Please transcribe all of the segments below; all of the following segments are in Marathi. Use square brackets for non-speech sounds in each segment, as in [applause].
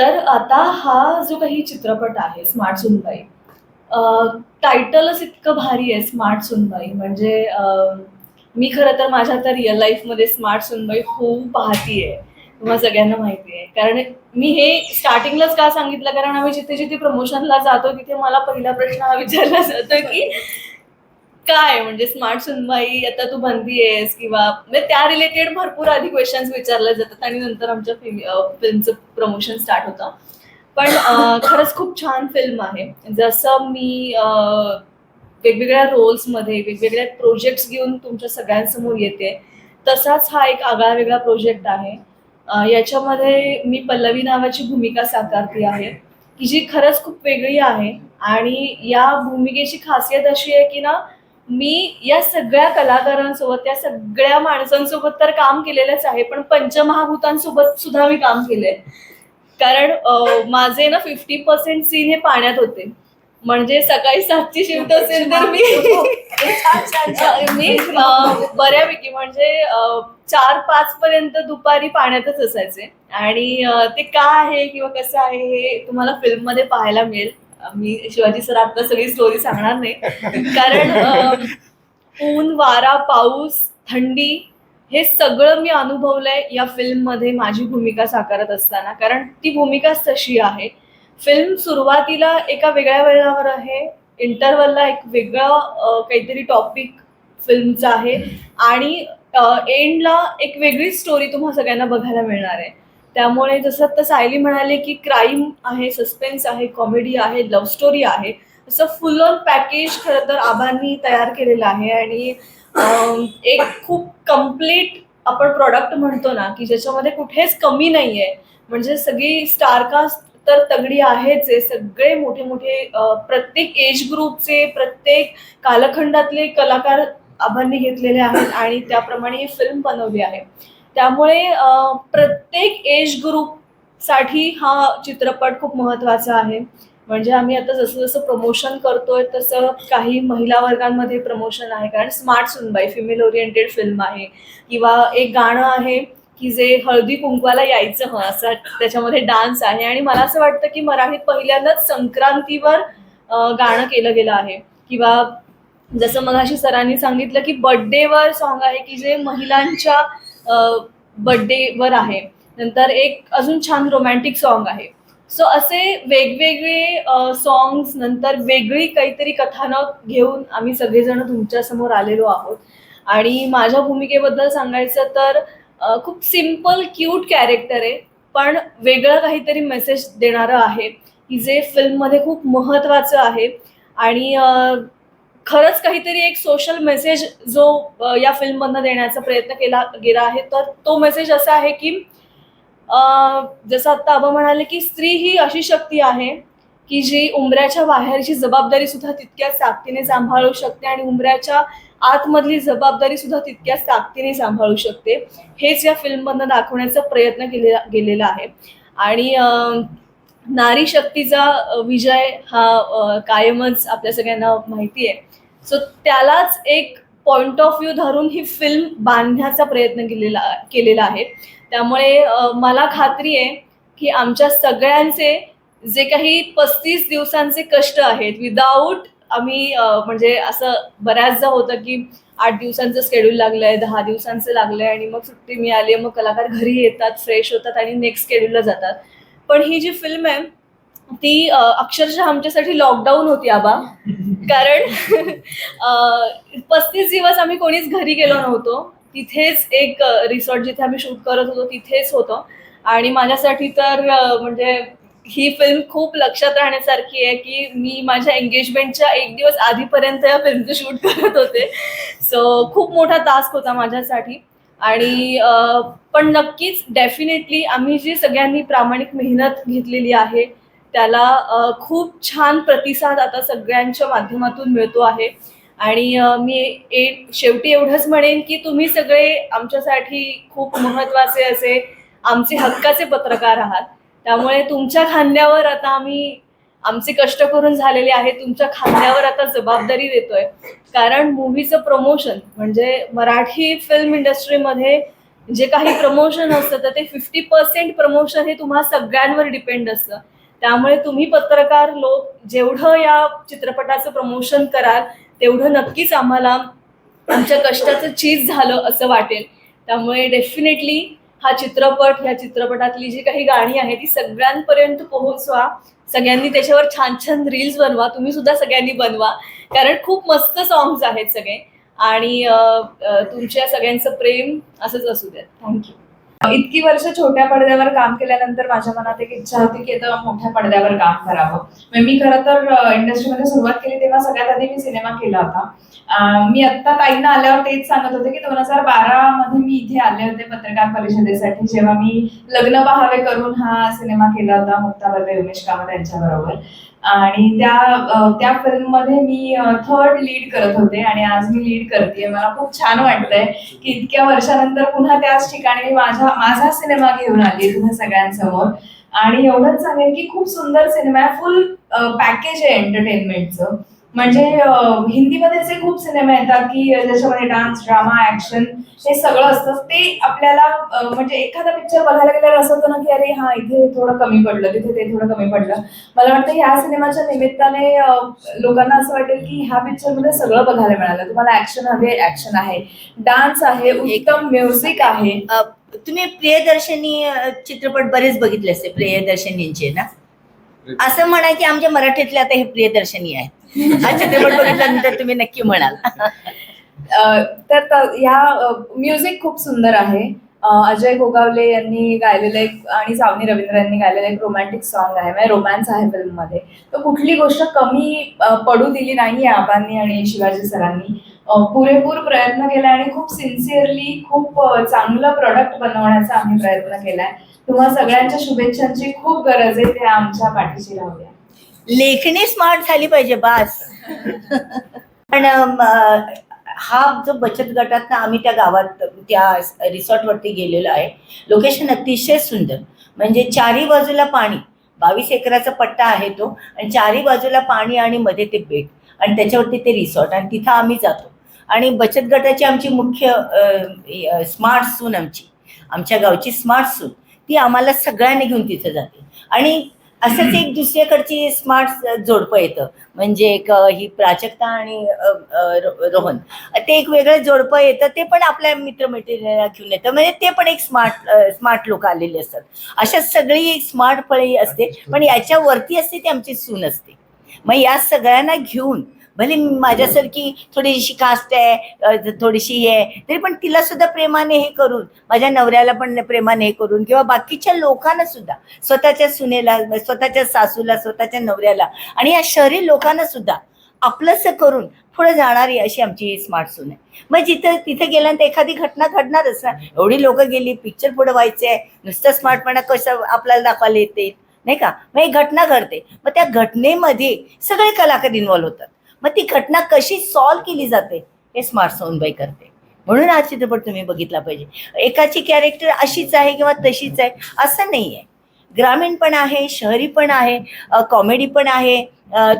तर आता हा जो काही चित्रपट आहे स्मार्ट सुनबाई टायटलच इतकं भारी आहे स्मार्ट सुनबाई. म्हणजे मी खरं तर माझ्या तर रिअल लाईफमध्ये स्मार्ट सुनबाई खूप पाहतीये तुम्हाला सगळ्यांना माहिती आहे कारण मी हे स्टार्टिंगलाच का सांगितलं? कारण आम्ही जिथे जिथे प्रमोशनला जातो तिथे मला पहिला प्रश्न हा विचारला जातो की काय म्हणजे स्मार्ट सुनबाई आता तू बंदी आहेस किंवा म्हणजे त्या रिलेटेड भरपूर आधी क्वेश्चन्स विचारले जातात आणि नंतर आमच्या फिल्मचं प्रमोशन स्टार्ट होतं. पण खरंच खूप छान फिल्म आहे. जसं मी वेगवेगळ्या रोल्समध्ये वेगवेगळ्या प्रोजेक्ट्स घेऊन तुमच्या सगळ्यांसमोर येते तसाच हा एक आगळा वेगळा प्रोजेक्ट आहे. याच्यामध्ये मी पल्लवी नावाची भूमिका साकारली आहे की जी खरंच खूप वेगळी आहे. आणि या भूमिकेची खासियत अशी आहे की ना मी या सगळ्या कलाकारांसोबत या सगळ्या माणसांसोबत तर काम केलेलंच आहे पण पंचमहाभूतांसोबत सुद्धा मी काम केलंय. कारण माझे ना फिफ्टी पर्सेंट सीन हे पाण्यात होते. म्हणजे सकाळी सातची शिफ्ट असेल तर मी मी बऱ्यापैकी म्हणजे चार पाच पर्यंत दुपारी पाण्यातच असायचे. आणि ते का आहे किंवा कसं आहे हे तुम्हाला फिल्ममध्ये पाहायला मिळेल. मी शिवाजी सर आता सगळी स्टोरी सांगणार नाही. कारण ऊन वारा पाऊस थंडी हे सगळं मी अनुभवलंय या फिल्ममध्ये माझी भूमिका साकारत असताना. कारण ती भूमिकाच तशी आहे. फिल्म सुरुवातीला एका वेगळ्या वेळावर आहे. इंटरवलला एक वेगळं काहीतरी टॉपिक फिल्मचं आहे. आणि एंडला एक वेगळी स्टोरी तुम्हा सगळ्यांना बघायला मिळणार आहे. त्यामुळे जसं आता सायली म्हणाले की क्राईम आहे सस्पेन्स आहे कॉमेडी आहे लव्ह स्टोरी आहे असं फुल ऑन पॅकेज खरं तर आबांनी तयार केलेलं आहे. आणि एक खूप कंप्लीट आपण प्रॉडक्ट म्हणतो ना की ज्याच्यामध्ये कुठेच कमी नाही आहे म्हणजे सगळी स्टारकास्ट तर तगडी आहेच आहे. सगळे मोठे मोठे प्रत्येक एज ग्रुपचे प्रत्येक कालखंडातले कलाकार आबांनी घेतलेले आहेत आणि त्याप्रमाणे ही फिल्म बनवली आहे. त्यामुळे प्रत्येक एज ग्रुपसाठी हा चित्रपट खूप महत्त्वाचा आहे. म्हणजे आम्ही आता जसं जसं प्रमोशन करतोय तसं काही महिला वर्गांमध्ये प्रमोशन आहे. कारण स्मार्ट सुनबाई फिमेल ओरिएंटेड फिल्म आहे. किंवा एक गाणं आहे की जे हळदी कुंकवाला यायचं हं असं त्याच्यामध्ये डान्स आहे. आणि मला असं वाटतं की मराठीत पहिल्यांदाच संक्रांतीवर गाणं केलं गेलं आहे. किंवा जसं मगाशी सरांनी सांगितलं की बर्थडेवर सॉन्ग आहे की जे महिलांच्या बर्थडेवर आहे. नंतर एक अजून छान रोमॅन्टिक सॉन्ग आहे. सो असे वेगवेगळे सॉंग्स नंतर वेगळी काहीतरी कथानक घेऊन आम्ही सगळेजण तुमच्यासमोर आलेलो आहोत. आणि माझ्या भूमिकेबद्दल सांगायचं तर खूप सिंपल क्यूट कॅरेक्टर आहे पण वेगळं काहीतरी मेसेज देणारं आहे. की जे फिल्ममध्ये खूप महत्त्वाचं आहे. आणि खरंच काहीतरी एक सोशल मेसेज जो या फिल्ममधनं देण्याचा प्रयत्न केला गेला आहे तर तो मेसेज असा आहे की जसं आत्ता आबा म्हणाले की स्त्री ही अशी शक्ती आहे की जी उमऱ्याच्या बाहेरची जबाबदारी सुद्धा तितक्याच ताकदीने सांभाळू शकते आणि उमऱ्याच्या आतमधली जबाबदारी सुद्धा तितक्याच ताकदीने सांभाळू शकते. हेच या फिल्ममधनं दाखवण्याचा प्रयत्न केलेला गेलेला आहे. आणि नारी शक्तीचा विजय हा कायमच आपल्या सगळ्यांना माहिती आहे. सो त्यालाच एक पॉइंट ऑफ व्ह्यू धरून ही फिल्म बांधण्याचा प्रयत्न केलेला केलेला आहे. त्यामुळे मला खात्री आहे की आमच्या सगळ्यांचे जे काही पस्तीस दिवसांचे कष्ट आहेत विदाऊट आम्ही म्हणजे असं बऱ्याचदा होतं की आठ दिवसांचं सेड्यूल लागलं आहे दहा दिवसांचं लागलं आहे आणि मग सुट्टी मिळाली मग कलाकार घरी येतात फ्रेश होतात आणि नेक्स्ट स्केड्यूलला जातात. पण ही जी फिल्म आहे ती अक्षरशः आमच्यासाठी लॉकडाऊन होती आबा. कारण पस्तीस दिवस आम्ही कोणीच घरी गेलो नव्हतो. तिथेच एक रिसॉर्ट जिथे आम्ही शूट करत होतो तिथेच होतो. आणि माझ्यासाठी तर म्हणजे ही फिल्म खूप लक्षात राहण्यासारखी आहे की मी माझ्या एंगेजमेंटच्या एक दिवस आधीपर्यंत या फिल्मचं शूट करत होते. सो खूप मोठा टास्क होता माझ्यासाठी. आणि पण नक्कीच डेफिनेटली आम्ही जी सगळ्यांनी प्रामाणिक मेहनत घेतलेली आहे त्याला खूप छान प्रतिसाद आता सगळ्यांच्या माध्यमातून मिळतो आहे. आणि मी ए शेवटी एवढंच म्हणेन की तुम्ही सगळे आमच्यासाठी खूप महत्त्वाचे असे आमचे हक्काचे पत्रकार आहात. त्यामुळे तुमच्या खांद्यावर आता आम्ही आमचे कष्ट करून झालेले आहे तुमच्या खांद्यावर आता जबाबदारी देतोय. कारण मूवीचं प्रमोशन म्हणजे मराठी फिल्म इंडस्ट्रीमध्ये जे काही प्रमोशन असतं तर ते फिफ्टी पर्सेंट प्रमोशन हे तुम्हा सगळ्यांवर डिपेंड असतं. त्यामुळे तुम्ही पत्रकार लोक जेवढं या चित्रपटाचं प्रमोशन कराल तेवढं नक्कीच आम्हाला आमच्या कष्टाचं चीज झालं असं वाटेल. त्यामुळे डेफिनेटली हा चित्रपट ह्या चित्रपटातली जी काही गाणी आहेत ती सगळ्यांपर्यंत पोहोचवा. सगळ्यांनी त्याच्यावर छान छान रील्स बनवा. तुम्ही सुद्धा सगळ्यांनी बनवा. कारण खूप मस्त सॉंग्स आहेत सगळे. आणि तुमच्या सगळ्यांचं प्रेम असंच असू द्या थँक्यू इतकी वर्ष छोट्या पडद्यावर काम केल्यानंतर माझ्या मनात एक इच्छा होती की आता मोठ्या पडद्यावर काम करावं. म्हणजे मी खरं तर इंडस्ट्रीमध्ये सुरुवात केली तेव्हा सगळ्यात आधी मी सिनेमा केला होता. मी आत्ता ताईंना आल्यावर तेच सांगत होते की दोन हजार बारा मध्ये मी इथे आले होते पत्रकार परिषदेसाठी जेव्हा मी लग्न पहावे करून हा सिनेमा केला होता मुक्ता बर्वे उमेश कामत यांच्याबरोबर आणि त्या त्या फिल्ममध्ये मी थर्ड लीड करत होते आणि आज मी लीड करते मला खूप छान वाटतंय की इतक्या वर्षानंतर पुन्हा त्याच ठिकाणी मी माझा माझा सिनेमा घेऊन आली तुम्हा सगळ्यांसमोर. आणि एवढंच सांगेन की खूप सुंदर सिनेमा आहे. फुल पॅकेज आहे एंटरटेनमेंटचं म्हणजे हिंदीमध्ये जे खूप सिनेमे येतात की ज्याच्यामध्ये डान्स ड्रामा ऍक्शन हे सगळं असतं. ते आपल्याला म्हणजे एखादा पिक्चर बघायला गेल्यावर असं होतं ना की अरे हा इथे थोडं कमी पडलं तिथे ते थोडं कमी पडलं. मला वाटतं ह्या सिनेमाच्या निमित्ताने लोकांना असं वाटेल की ह्या पिक्चरमध्ये सगळं बघायला मिळालं. तुम्हाला ऍक्शन हवे ऍक्शन आहे. डान्स आहे उत्तम म्युझिक आहे. तुम्ही प्रियदर्शनी चित्रपट बरेच बघितले असते प्रियदर्शनींचे ना? असं म्हणा की आमच्या मराठीतले आता हे प्रियदर्शनी आहे हा चित्रपट बघितल्यानंतर तुम्ही नक्की म्हणाल. तर ह्या म्युझिक खूप सुंदर आहे. अजय गोगावले यांनी गायलेलं एक आणि सावनी रवींद्र यांनी गायलेलं एक रोमॅन्टिक सॉन्ग आहे. म्हणजे रोमॅन्स आहे फिल्ममध्ये तर कुठली गोष्ट कमी पडू दिली नाही आबांनी आणि शिवाजी सरांनी. पुरेपूर प्रयत्न केला आणि खूप सिन्सिअरली खूप चांगलं प्रॉडक्ट बनवण्याचा आम्ही प्रयत्न केलाय. तुम्हा सगळ्यांच्या शुभेच्छांची खूप गरज आहे ते आमच्या पाठीशी राहूया. लेखणी स्मार्ट झाली पाहिजे बास. पण हा जो बचत गटात ना आम्ही त्या गावात त्या रिसॉर्टवरती गेलेलो आहे. लोकेशन अतिशय सुंदर. म्हणजे चारी बाजूला पाणी बावीस एकराचा पट्टा आहे तो आणि चारी बाजूला पाणी आणि मध्ये ते बेट आणि त्याच्यावरती ते रिसॉर्ट आणि तिथं आम्ही जातो. आणि बचत गटाची आमची मुख्य स्मार्ट सून आमची. आमच्या गावची स्मार्ट सून. ती आम्हाला सगळ्यांनी घेऊन तिथं जाते. आणि असंच एक दुसऱ्याकडची स्मार्ट जोडपं येतं. म्हणजे एक ही प्राजक्ता आणि रोहन. ते एक वेगळं जोडपं येतं ते पण आपल्या मित्रमैत्रिणींना घेऊन येतं. म्हणजे ते पण एक स्मार्ट स्मार्ट लोक आलेले असतात. अशा सगळी एक स्मार्ट फळी असते. पण याच्यावरती असते ती आमची सून असते. मग या सगळ्यांना घेऊन भले माझ्यासारखी थोडीशी कास्ट आहे थोडीशी हे आहे तरी पण तिला सुद्धा प्रेमाने हे करून माझ्या नवऱ्याला पण प्रेमाने हे करून किंवा बाकीच्या लोकांना सुद्धा स्वतःच्या सुनेला स्वतःच्या सासूला स्वतःच्या नवऱ्याला आणि या शहरी लोकांना सुद्धा आपलंसं करून पुढे जाणारी अशी आमची स्मार्ट सून आहे. मग जिथं तिथे गेल्यानंतर एखादी घटना घडणारच ना एवढी लोक गेली पिक्चर पुढे व्हायचे आहे नुसतं स्मार्टपणा कसं आपल्याला दाखवायला येते नाही का? मग एक घटना घडते. मग त्या घटनेमध्ये सगळे कलाकार इन्वॉल्व्ह होतात. मग ती घटना कशी सॉल्व केली जाते हे स्मार्ट सोनबाई करते. म्हणून हा चित्रपट तुम्ही बघितला पाहिजे. एकाची कॅरेक्टर अशीच आहे किंवा तशीच आहे असं नाही आहे ग्रामीण पण आहे शहरी पण आहे कॉमेडी पण आहे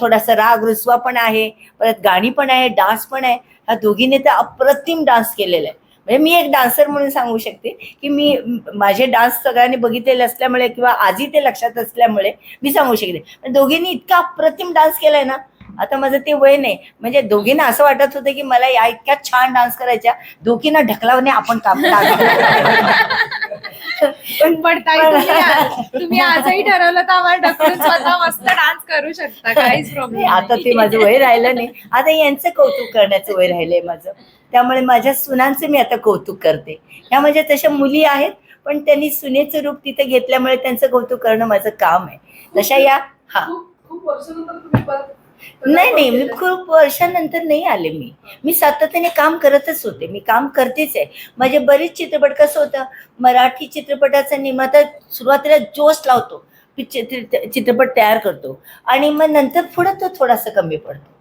थोडासा राग रुसवा पण आहे परत गाणी पण आहे डान्स पण आहे. ह्या दोघींनी तर अप्रतिम डान्स केलेला आहे. म्हणजे मी एक डान्सर म्हणून सांगू शकते की मी माझे डान्स सगळ्यांनी बघितलेले असल्यामुळे किंवा आजही ते लक्षात असल्यामुळे मी सांगू शकते. पण दोघींनी इतका अप्रतिम डान्स केलाय ना आता माझं ते वय नाही. म्हणजे दोघींना असं वाटत होतं की मला या इतक्या छान डान्स करायच्या. दोघींना ढकलावणे आपण काम. [laughs] पण पण ताई तुम्ही आज- तुम्ही आजही ठरवलं तर आम्हाला ढकलून स्वतः मस्त डान्स करू शकता. काहीच प्रॉब्लेम आता ते माझं वय राहिलं नाही. आता यांचं कौतुक करण्याचं वय राहिलंय माझं. त्यामुळे माझ्या सुनांचं मी आता कौतुक करते. ह्या माझ्या तशा मुली आहेत पण त्यांनी सुनेचं रूप तिथे घेतल्यामुळे त्यांचं कौतुक करणं माझं काम आहे. तशा या हा. खूप वर्षानंतर तुम्ही परत नाही नाही मी खूप वर्षानंतर नाही आले मी. मी सातत्याने काम करतच होते. मी काम करतेच आहे. माझे बरेच चित्रपट कसं होतं? मराठी चित्रपटाचा निर्माता सुरुवातीला जोश लावतो. चित्रपट तयार करतो. आणि मग नंतर पुढं तो थोडासा कमी पडतो.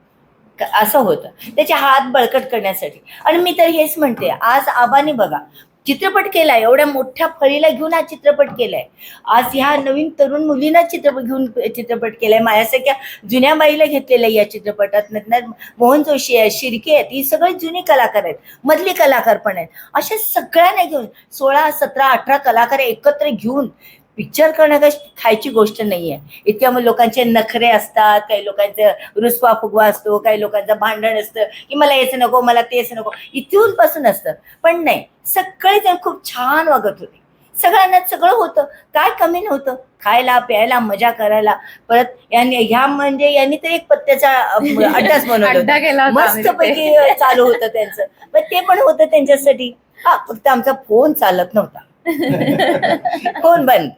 असं होतं. त्याचे हात बळकट करण्यासाठी. आणि मी तर हेच म्हणते. आज आबाने बघा चित्रपट केलाय. एवढ्या मोठ्या फळीला घेऊन हा चित्रपट केलाय. आज ह्या नवीन तरुण मुलींना चित्रपट घेऊन चित्रपट केलाय. माझ्यासारख्या जुन्या बाईला घेतलेल्या या चित्रपटात नंतर मोहन जोशी आहे शिर्के आहेत ही सगळे जुने कलाकार आहेत. मधले कलाकार पण आहेत. अशा सगळ्यांना घेऊन सोळा सतरा अठरा कलाकार एकत्र घेऊन पिक्चर करणं काही खायची गोष्ट नाही आहे इतक्या मग लोकांचे नखरे असतात काही लोकांचं रुसवा फुगवा असतो काही लोकांचं भांडण असतं की मला याचं नको मला तेच नको. इथून पासून असतं. पण नाही सगळे जण खूप छान वागत होते. सगळ्यांना सगळं होतं. काय कमी नव्हतं? खायला प्यायला मजा करायला. परत यांनी ह्या म्हणजे यांनी तर एक पत्त्याचा अड्डाच बनवला [laughs] होता. अड्डा केला होता आम्ही मस्त तिथे. पैकी चालू होतं त्यांचं. पण ते पण होतं त्यांच्यासाठी. हा फक्त आमचा फोन चालत नव्हता. [laughs] फोन बंद.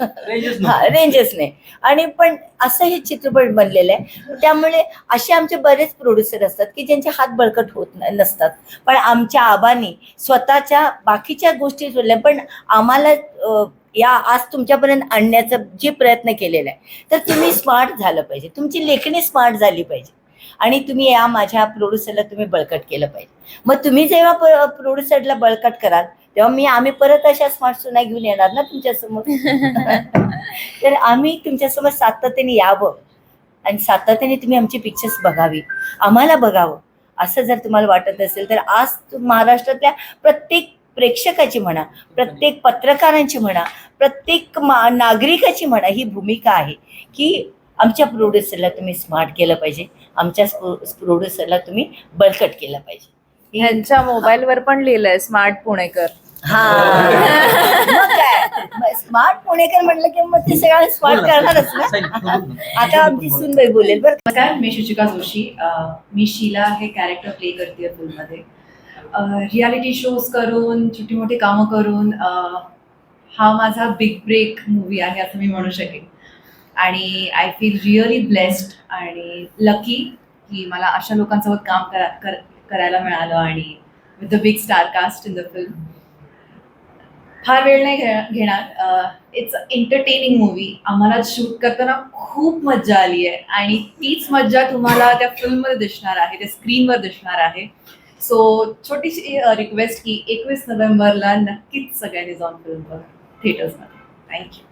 रेंजेस नाही. आणि पण असं हे चित्रपट बनलेलं आहे. त्यामुळे असे आमचे बरेच प्रोड्युसर असतात की ज्यांचे हात बळकट होत नसतात. पण आमच्या आबांनी स्वतःच्या बाकीच्या गोष्टी सोडल्या. पण आम्हाला या आज तुमच्यापर्यंत आणण्याचा जे प्रयत्न केलेला आहे तर तुम्ही स्मार्ट झालं पाहिजे. तुमची लेखणी स्मार्ट झाली पाहिजे. आणि तुम्ही या माझ्या प्रोड्युसरला तुम्ही बळकट केलं पाहिजे. मग तुम्ही जेव्हा प्रोड्युसरला बळकट कराल तेव्हा मी आम्ही परत अशा स्मार्ट सुना घेऊन येणार ना तुमच्यासमोर. [laughs] तर आम्ही तुमच्यासमोर सातत्याने यावं. आणि सातत्याने तुम्ही आमची पिक्चर्स बघावी. आम्हाला बघावं. असं जर तुम्हाला वाटत असेल तर आज महाराष्ट्रातल्या प्रत्येक प्रेक्षकाची म्हणा प्रत्येक पत्रकारांची म्हणा प्रत्येक मा नागरिकाची म्हणा ही भूमिका आहे की आमच्या प्रोड्युसरला तुम्ही स्मार्ट केलं पाहिजे. आमच्या प्रोड्युसरला तुम्ही बळकट केलं पाहिजे. ह्यांच्या मोबाईलवर पण लिहिलंय स्मार्ट पुणेकर. हा. मग काय? स्मार्ट पुणेकर म्हटलं की मग ते सगळं स्मार्ट करणारच ना. आता आमची सुनबाई बोलेल बरं का? नमस्कार मी शुचिका जोशी अं, मी शीला हे कॅरेक्टर प्ले करते फिल्ममध्ये रियालिटी शोज करून छोटी मोठी कामं करून अं, हा माझा बिग ब्रेक मूवी आहे असं मी म्हणू शकेन. आणि आय फील रिअली ब्लेस्ड आणि लकी की मला अशा लोकांसोबत काम करा कर, करायला मिळालं आणि with the big star cast in the film फार वेळ नाही घे- घेणार. इट्स एंटरटेनिंग मूवी आम्हाला शूट करताना खूप मज्जा आली आहे आणि तीच मज्जा तुम्हाला त्या फिल्ममध्ये दिसणार आहे त्या स्क्रीनवर दिसणार आहे. सो छोटीशी रिक्वेस्ट की एकवीस नोव्हेंबरला नक्कीच सगळ्यांनी जाऊन फिल्म बघा. थिएटर्समध्ये थँक्यू